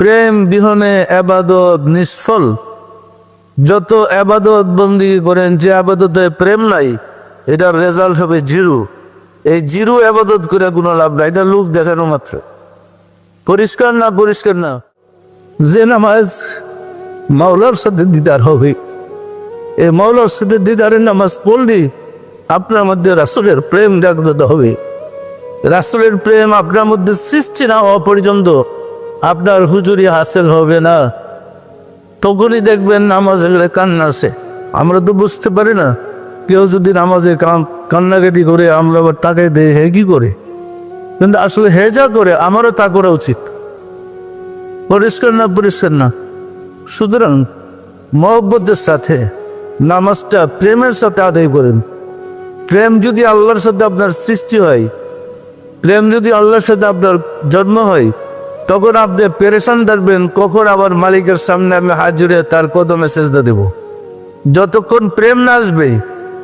প্রেম বিহনে আবাদত নিষ্ফল। যত আবাদত বন্দি করেন, যে আবাদতে প্রেম নাই, এটার রেজাল্ট হবে জিরো। এই জিরো আবাদত করে কোনো লাভ নাই, এটা লোক দেখানো মাত্র। পরিষ্কার না পরিষ্কার না? যে নামাজ মাওলার সাথে দিদার হবে এই মাওলার সাথে দিদারের নামাজ পড়লে আপনার মধ্যে রাসুলের প্রেম জাগ্রত হবে। রাসুলের প্রেম আপনার মধ্যে সৃষ্টি না হওয়া পর্যন্ত আপনার হুজুরি হাসিল হবে না। তখনই দেখবেন নামাজে গেলে কান্না আসে। আমরা তো বুঝতে পারি না, কেউ যদি নামাজে কান কান্নাকাটি করে, আমরা আবার তাকে দেয় হে কি করে? কিন্তু আসলে হে যা করে, আমারও তা করা উচিত। পরিষ্কার না পরিষ্কার না সুতরাং মহব্বতের সাথে নামাজটা প্রেমের সাথে আদায় করেন। প্রেম যদি আল্লাহর সাথে আপনার সৃষ্টি হয়, প্রেম যদি আল্লাহর সাথে আপনার জন্ম হয় তখন আপনি পেরেশান থাকবেন, কখন আবার মালিকের সামনে আমি হাজিরে তার কদমে সেজদা দেব। যতক্ষণ প্রেম না আসবে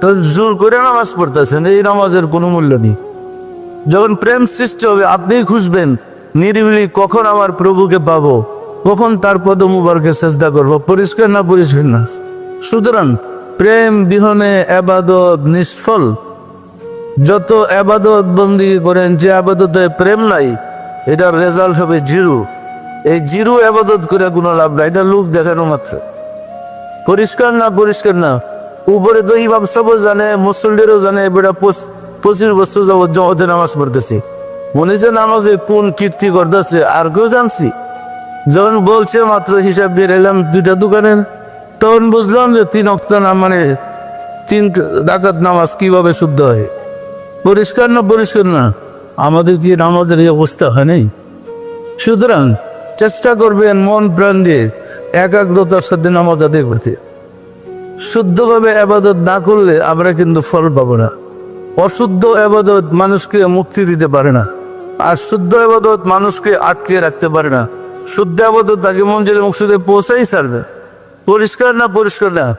তো জোর করে নামাজ পড়তেছেন, এই নামাজের কোনো মূল্য নেই। যখন প্রেম সৃষ্টি হবে, আপনিই খুঁজবেন, নিরিবিলি কখন আমার প্রভুকে পাবো, কখন তার পদ মুবারকে চেষ্টা করব, পরিষ্কার না পরিষ্কার না সুতরাং প্রেম, বিহনে আবাদত নিষ্ফল। যত আবাদত বন্দি করেন, যে আবাদতে প্রেম নাই এটার রেজাল্ট হবে জিরো। এই জিরো আবাদত করে কোনো লাভ নাই, এটা লোক দেখানো মাত্র। পরিষ্কার না পরিষ্কার না? উপরে তো ইমাম সব জানে, মুসল্লিরও জানে বেটা পঁচ- পঁচিশ বছর যাবত জমতে নামাজ পড়তেছি। মনে যে নামাজে কোন কীর্তি করতেছে আর কেউ জানছি। যখন বলছে মাত্র হিসাব বের এলাম দুইটা দোকানে, তখন বুঝলাম যে তিন অক্ত না মানে তিন ডাকাত নামাজ কীভাবে শুদ্ধ হয়? পরিষ্কার না পরিষ্কার না? আমাদের কি নামাজের এই অবস্থা হয় নাই? সুতরাং চেষ্টা করবেন মন প্রাণ দিয়ে একাগ্রতার সাথে নামাজ আদায় করতে। শুদ্ধভাবে আবাদত না করলে আমরা কিন্তু ফল পাবো না। অশুদ্ধ আবাদত মানুষকে মুক্তি দিতে পারে না। আর শুদ্ধ আবাদত মানুষকে আটকে রাখতে পারে না। শুদ্ধ আবাদত তাকে মন মঞ্জিলে মুক্তিতে পৌঁছাই ছাড়বে। পরিষ্কার না পরিষ্কার না?